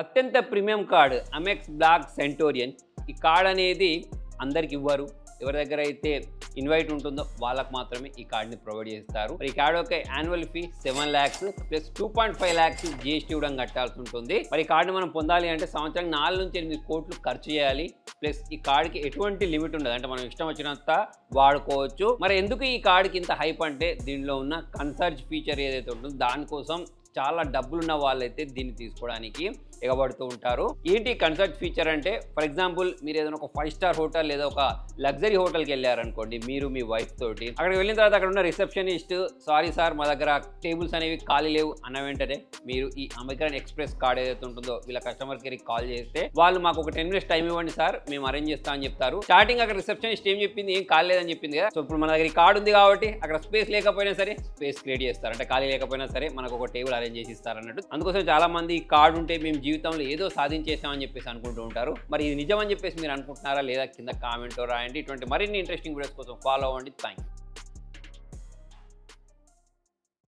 అత్యంత premium card Amex black Centurion ఈ card అనేది అందరికి ఇవ్వరు. ఎవరి దగ్గర అయితే ఇన్వైట్ ఉంటుందో వాళ్ళకు మాత్రమే ఈ కార్డ్ని ప్రొవైడ్ చేస్తారు. మరి ఈ కార్డ్ యొక్క annual fee seven lakhs plus two point five lakhs GST కూడా కట్టాల్సి ఉంటుంది. మరి ఈ కార్డు మనం పొందాలి అంటే సంవత్సరం నాలుగు నుంచి ఎనిమిది కోట్లు ఖర్చు చేయాలి. ప్లస్ ఈ కార్డుకి ఎటువంటి లిమిట్ ఉండదు. అంటే మనం ఇష్టం వచ్చినంత వాడుకోవచ్చు. మరి ఎందుకు ఈ కార్డుకి ఇంత హైప్ అంటే దీనిలో ఉన్న కన్సర్జ్ ఫీచర్ ఏదైతే ఉంటుందో దానికోసం చాలా డబ్బులున్న వాళ్ళైతే దీన్ని తీసుకోవడానికి ఎగబడుతూ ఉంటారు. ఏంటి కన్సర్ట్ ఫీచర్ అంటే ఫర్ ఎగ్జాంపుల్ మీరు ఏదైనా ఒక ఫైవ్ స్టార్ హోటల్ లేదా ఒక లగ్జరీ హోటల్కి వెళ్ళారనుకోండి మీరు మీ వైఫ్ తోటి అక్కడికి వెళ్ళిన తర్వాత అక్కడ ఉన్న రిసెప్షనిస్ట్ సారీ సార్ మా దగ్గర టేబుల్స్ అనేవి ఖాళీ లేవు అన్న వెంటనే మీరు ఈ అమెరికన్ ఎక్స్ప్రెస్ కార్డ్ ఏదైతే ఉంటుందో వీళ్ళ కస్టమర్ కేర్కి కాల్ చేస్తే వాళ్ళు మాకు ఒక టెన్ మినిట్స్ టైం ఇవ్వండి సార్ మేము అరేంజ్ చేస్తామని చెప్తారు. స్టార్టింగ్ అక్కడ రిసెప్షనిస్ట్ ఏం చెప్పింది? ఏం కాలేదని చెప్పింది కదా. సో ఇప్పుడు మన దగ్గర ఈ కార్డు ఉంది కాబట్టి అక్కడ స్పేస్ లేకపోయినా సరే స్పేస్ క్రియేట్ చేస్తారు. అంటే ఖాళీ లేకపోయినా సరే మనకు ఒక టేబుల్ అరేంజ్ చేసి అన్నట్టు అందుకోసం చాలా మంది కార్డు ఉంటే మేము జీవితంలో ఏదో సాధించేసామని చెప్పేసి అనుకుంటూ ఉంటారు. మరి ఇది నిజమని చెప్పేసి మీరు అనుకుంటున్నారా? లేదా కింద కామెంట్ రాయండి. ఇటువంటి మరిన్ని ఇంట్రెస్టింగ్ వీడియోస్ కోసం ఫాలో అవ్వండి. థ్యాంక్